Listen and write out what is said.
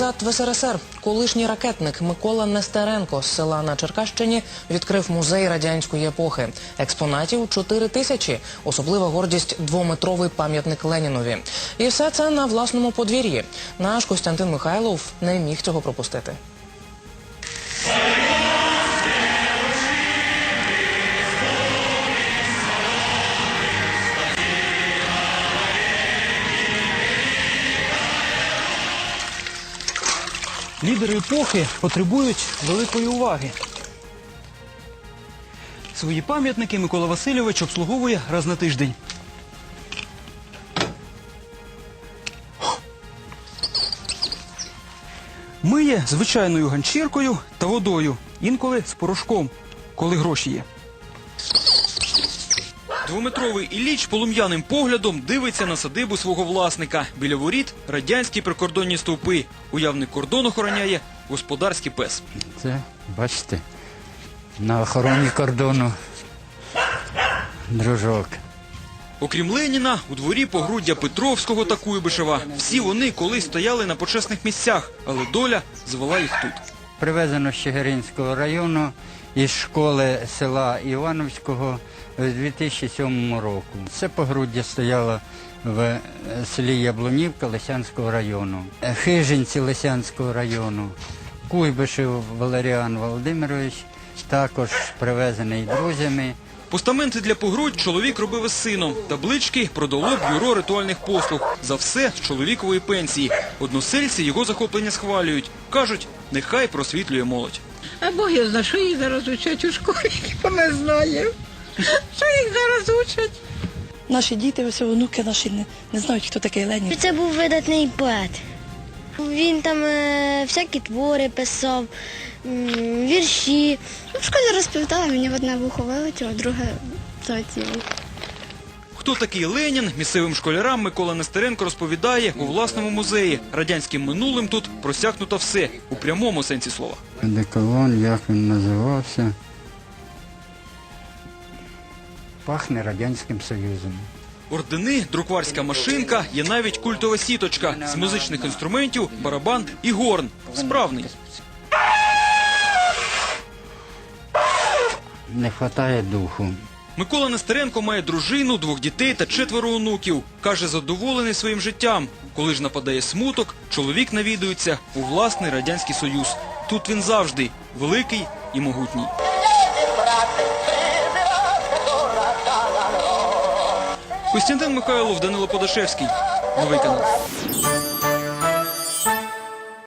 назад в СРСР колишній ракетник Микола Нестеренко з села на Черкащині відкрив музей радянської епохи. Експонатів 4 тисячі. Особлива гордість двометровий пам'ятник Ленінові. І все це на власному подвір'ї. Наш Костянтин Михайлов не міг цього пропустити. Лідери епохи потребують великої уваги. Свої пам'ятники Микола Васильович обслуговує раз на тиждень. Миє звичайною ганчіркою та водою, інколи з порошком, коли гроші є. Двометровий Ілліч полум'яним поглядом дивиться на садибу свого власника. Біля воріт радянські прикордонні стовпи. Уявний кордон охороняє господарський пес. Це, бачите, на охороні кордону дружок. Окрім Леніна, у дворі погруддя Петровського та Куйбишева. Всі вони колись стояли на почесних місцях, але доля звела їх тут. Привезено з Чигиринського району із школи села Івановського у 2007 року. Це погруддя стояло в селі Яблунівка Лисянського району, Хижинці Лисянського району, Куйбишев Валеріан Володимирович, також привезений друзями. Постаменти для погрудь чоловік робив із сином. Таблички продало бюро ритуальних послуг. За все з чоловікової пенсії. Односельці його захоплення схвалюють. Кажуть, нехай просвітлює молодь. А Бог я знаю, що їх зараз учать у школі, ніхто не знає. Що їх зараз учать? Наші діти, ось онуки наші не, не знають, хто такий Ленін. Це був видатний поет. Він там е, всякі твори писав, вірші. В школі розповідала, мені в одне вухо вилетіло, друге залетіло. Хто такий Ленін? Місцевим школярам Микола Нестеренко розповідає у власному музеї. Радянським минулим тут просякнуто все у прямому сенсі слова. Деколон, як він називався? Пахне Радянським Союзом. Ордени, друкварська машинка, є навіть культова сіточка з музичних інструментів, барабан і горн. Справний. Не вистачає духу. Микола Нестеренко має дружину, двох дітей та четверо онуків. Каже, задоволений своїм життям. Коли ж нападає смуток, чоловік навідується у власний радянський союз. Тут він завжди великий і могутній. Костянтин Михайлов, Данило Подашевський. Новий канал.